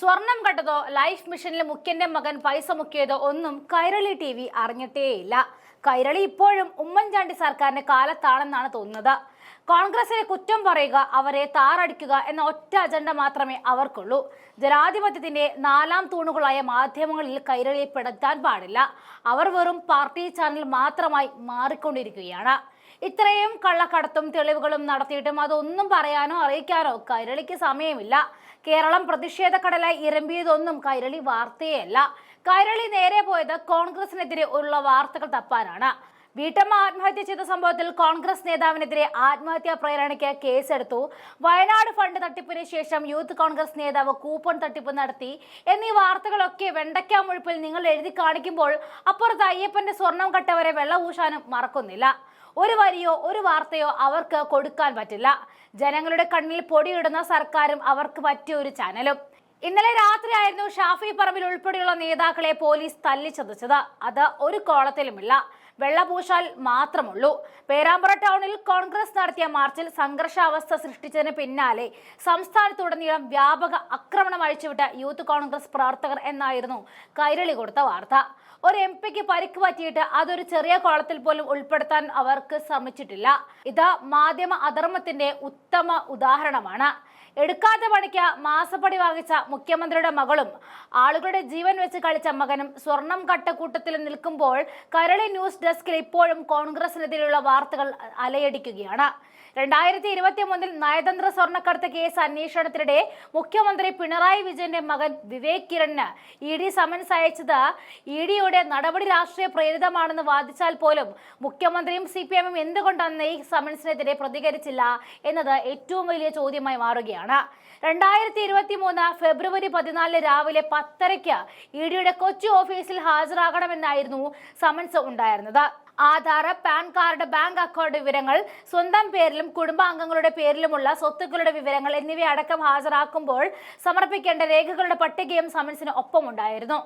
സ്വർണം കണ്ടതോ ലൈഫ് മിഷനിലെ മുഖ്യന്റെ മകൻ പൈസ മുക്കിയതോ ഒന്നും കൈരളി ടി വി അറിഞ്ഞിട്ടേയില്ല. കൈരളി ഇപ്പോഴും ഉമ്മൻചാണ്ടി സർക്കാരിന്റെ കാലത്താണെന്നാണ് തോന്നുന്നത്. കോൺഗ്രസിനെ കുറ്റം പറയുക അവരെ താറടിക്കുക എന്ന ഒറ്റ അജണ്ട മാത്രമേ അവർക്കുള്ളൂ. ജനാധിപത്യത്തിന്റെ നാലാം തൂണുകളായ മാധ്യമങ്ങളിൽ കൈരളിയെ പെടുത്താൻ പാടില്ല. അവർ വെറും പാർട്ടി ചാനൽ മാത്രമായി മാറിക്കൊണ്ടിരിക്കുകയാണ്. ഇത്രയും കള്ളക്കടത്തും തെളിവുകളും നടത്തിയിട്ടും അതൊന്നും പറയാനോ അറിയിക്കാനോ കൈരളിക്ക് സമയമില്ല. കേരളം പ്രതിഷേധക്കടലായി ഇരമ്പിയതൊന്നും കൈരളി വാർത്തയല്ല. കൈരളി നേരെ പോയത് കോൺഗ്രസിനെതിരെ ഉള്ള വാർത്തകൾ തപ്പാനാണ്. വീട്ടമ്മ ആത്മഹത്യ ചെയ്ത സംഭവത്തിൽ കോൺഗ്രസ് നേതാവിനെതിരെ ആത്മഹത്യാ പ്രേരണയ്ക്ക് കേസെടുത്തു. വയനാട് ഫണ്ട് തട്ടിപ്പിന് ശേഷം യൂത്ത് കോൺഗ്രസ് നേതാവ് കൂപ്പൺ തട്ടിപ്പ് നടത്തി. എന്നീ വാർത്തകളൊക്കെ വെണ്ടയ്ക്കാമൊഴിപ്പിൽ നിങ്ങൾ എഴുതി കാണിക്കുമ്പോൾ അപ്പുറത്ത് അയ്യപ്പന്റെ സ്വർണം കട്ടവരെ വെള്ളപൂശാനും മറക്കുന്നില്ല. ഒരു വരിയോ ഒരു വാർത്തയോ അവർക്ക് കൊടുക്കാൻ പറ്റില്ല. ജനങ്ങളുടെ കണ്ണിൽ പൊടിയിടുന്ന സർക്കാരും അവർക്ക് പറ്റിയ ഒരു ചാനലും. ഇന്നലെ രാത്രിയായിരുന്നു ഷാഫി പറമ്പിൽ ഉൾപ്പെടെയുള്ള നേതാക്കളെ പോലീസ് തല്ലിച്ചതച്ചത് അത് ഒരു കോളത്തിലുമില്ല. വെള്ളപൂശാൽ മാത്രമുള്ളൂ. പേരാമ്പ്ര ടൗണിൽ കോൺഗ്രസ് നടത്തിയ മാർച്ചിൽ സംഘർഷാവസ്ഥ സൃഷ്ടിച്ചതിന് പിന്നാലെ സംസ്ഥാനത്തുടനീളം വ്യാപക ആക്രമണം അഴിച്ചുവിട്ട യൂത്ത് കോൺഗ്രസ് പ്രവർത്തകർ എന്നായിരുന്നു കൈരളി കൊടുത്ത വാർത്ത. ഒരു എം പിക്ക് പരിക്ക് പറ്റിയിട്ട് അതൊരു ചെറിയ കോളത്തിൽ പോലും ഉൾപ്പെടുത്താൻ അവർക്ക് ശ്രമിച്ചിട്ടില്ല. ഇത് മാധ്യമ അധർമ്മത്തിന്റെ ഉത്തമ ഉദാഹരണമാണ്. എടുക്കാത്ത പണിക്ക് മാസപ്പടി വാങ്ങിച്ച മുഖ്യമന്ത്രിയുടെ മകളും ആളുകളുടെ ജീവൻ വെച്ച് കളിച്ച മകനും സ്വർണം കട്ടക്കൂട്ടത്തിൽ നിൽക്കുമ്പോൾ കരളി ന്യൂസ് ഡെസ്കിൽ ഇപ്പോഴും കോൺഗ്രസിനെതിരെയുള്ള വാർത്തകൾ അലയടിക്കുകയാണ്. രണ്ടായിരത്തി ഇരുപത്തി മൂന്നിൽ നയതന്ത്ര സ്വർണക്കടത്ത് കേസ് അന്വേഷണത്തിനിടെ മുഖ്യമന്ത്രി പിണറായി വിജയന്റെ മകൻ വിവേക് കിരണിന് ഇ ഡി സമൻസ് അയച്ചത് ഇ ഡിയുടെ നടപടി രാഷ്ട്രീയ പ്രേരിതമാണെന്ന് വാദിച്ചാൽ പോലും മുഖ്യമന്ത്രിയും സി പി എമ്മും എന്തുകൊണ്ടാണ് ഈ സമൻസിനെതിരെ പ്രതികരിച്ചില്ല എന്നത് ഏറ്റവും വലിയ ചോദ്യമായി മാറുകയാണ്. രണ്ടായിരത്തി ഇരുപത്തി മൂന്ന് ഫെബ്രുവരി പതിനാലിന് രാവിലെ പത്തരയ്ക്ക് ഇ ഡിയുടെ കൊച്ചി ഓഫീസിൽ ഹാജരാകണമെന്നായിരുന്നു സമൻസ് ഉണ്ടായിരുന്നത്. Aadhaar PAN card bank account വിവരങ്ങൾ സ്വന്തം പേരിലും കുടുംബാംഗങ്ങളുടെ പേരിലുമുള്ള സ്വത്തുക്കളുടെ വിവരങ്ങൾ എന്നിവ അടക്കം ഹാജരാക്കുമ്പോൾ സമർപ്പിക്കേണ്ട രേഖകളുടെ പട്ടികയും സമൻസിന് ഒപ്പമുണ്ടായിരുന്നു.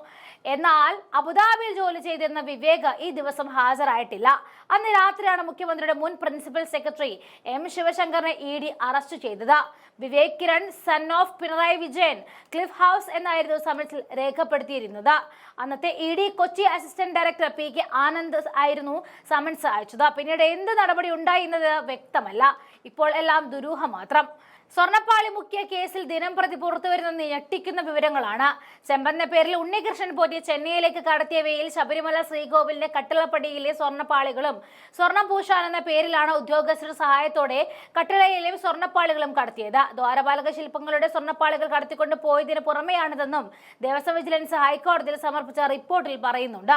എന്നാൽ അബുദാബിയിൽ ജോലി ചെയ്തിരുന്ന വിവേക് ഈ ദിവസം ഹാജരായിട്ടില്ല. അന്ന് രാത്രിയാണ് മുഖ്യമന്ത്രിയുടെ മുൻ പ്രിൻസിപ്പൽ സെക്രട്ടറി എം ശിവശങ്കറിനെ ഇ ഡി അറസ്റ്റ് ചെയ്തത്. Vivek Kiran son of Pinarayi Vijayan Cliff House എന്നായിരുന്നു സമൻസിൽ രേഖപ്പെടുത്തിയിരുന്നത്. അന്നത്തെ E D Kochi assistant director P K Anand ആയിരുന്നു സമൻസ് അയച്ചത്. പിന്നീട് എന്ത് നടപടി ഉണ്ടായി എന്നത് വ്യക്തമല്ല. ഇപ്പോൾ എല്ലാം ദുരൂഹ മാത്രം. സ്വർണപ്പാളി മുഖ്യ കേസിൽ ദിനം പ്രതി പുറത്തുവരുന്ന ഞെട്ടിക്കുന്ന വിവരങ്ങളാണ്. ചെമ്പന്ന പേരിൽ ഉണ്ണികൃഷ്ണൻ പോറ്റി ചെന്നൈയിലേക്ക് കടത്തിയവയിൽ ശബരിമല ശ്രീകോവിലിന്റെ കട്ടിളപ്പടിയിലെ സ്വർണപ്പാളികളും സ്വർണം പൂശാൻ എന്ന പേരിലാണ് ഉദ്യോഗസ്ഥരുടെ സഹായത്തോടെ കട്ടിളയിലെയും സ്വർണപ്പാളികളും കടത്തിയത്. ദ്വാരപാലക ശില്പങ്ങളുടെ സ്വർണപ്പാളികൾ കടത്തിക്കൊണ്ട് പോയതിന് പുറമെയാണിതെന്നും ദേവസ്വം വിജിലൻസ് ഹൈക്കോടതിയിൽ സമർപ്പിച്ച റിപ്പോർട്ടിൽ പറയുന്നുണ്ട്.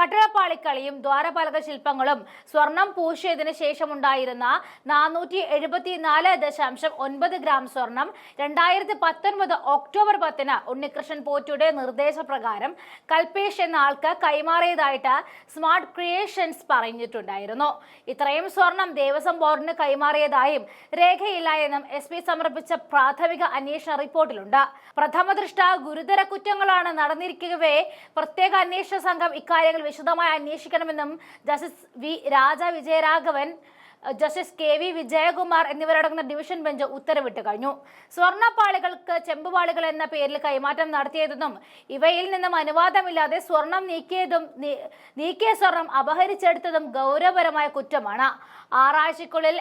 കട്ടിളപ്പാളിക്കളിയും ദ്വാരപാലക ശില്പങ്ങളും സ്വർണം പൂശിയതിനു ശേഷമുണ്ടായിരുന്ന നാനൂറ്റി എഴുപത്തിനാല് ദശാംശം ഒൻപത് ഗ്രാം സ്വർണം രണ്ടായിരത്തി പത്തൊൻപത് ഒക്ടോബർ പത്തിന് ഉണ്ണികൃഷ്ണൻ പോറ്റുടെ നിർദ്ദേശപ്രകാരം കൽപേഷ് എന്ന ആൾക്ക് കൈമാറിയതായിട്ട് സ്മാർട്ട് ക്രിയേഷൻസ് പറഞ്ഞിട്ടുണ്ടായിരുന്നു. ഇത്രയും സ്വർണം ദേവസ്വം ബോർഡിന് കൈമാറിയതായും രേഖയില്ല എന്നും എസ് പി സമർപ്പിച്ച പ്രാഥമിക അന്വേഷണ റിപ്പോർട്ടിലുണ്ട്. പ്രഥമദൃഷ്ട ഗുരുതര കുറ്റങ്ങളാണ് നടന്നിരിക്കവേ പ്രത്യേക അന്വേഷണ സംഘം ഇക്കാര്യങ്ങൾ വിശദമായി അന്വേഷിക്കണമെന്നും justice V Raja Vijayaraghavan justice K V Vijayakumar എന്നിവരടങ്ങുന്ന ഡിവിഷൻ ബെഞ്ച് ഉത്തരവിട്ട് കഴിഞ്ഞു. സ്വർണപ്പാളികൾക്ക് ചെമ്പുപാളികൾ എന്ന പേരിൽ കൈമാറ്റം നടത്തിയതെന്നും ഇവയിൽ നിന്നും അനുവാദമില്ലാതെ സ്വർണം നീക്കിയതും നീക്കിയ സ്വർണം അപഹരിച്ചെടുത്തതും ഗൗരവപരമായ കുറ്റമാണ്. ആറാഴ്ചക്കുള്ളിൽ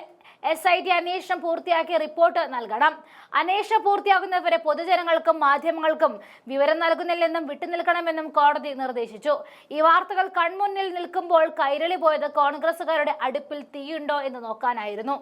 എസ് ഐ ടി അന്വേഷണം പൂർത്തിയാക്കി റിപ്പോർട്ട് നൽകണം. അന്വേഷണം പൂർത്തിയാകുന്നവരെ പൊതുജനങ്ങൾക്കും മാധ്യമങ്ങൾക്കും വിവരം നൽകുന്നില്ലെന്നും വിട്ടുനിൽക്കണമെന്നും കോടതി നിർദ്ദേശിച്ചു. ഈ വാർത്തകൾ കൺമുന്നിൽ നിൽക്കുമ്പോൾ കൈരളി പോയത് കോൺഗ്രസുകാരുടെ അടുപ്പിൽ തീയുണ്ടോ എന്ന് നോക്കാനായിരുന്നു.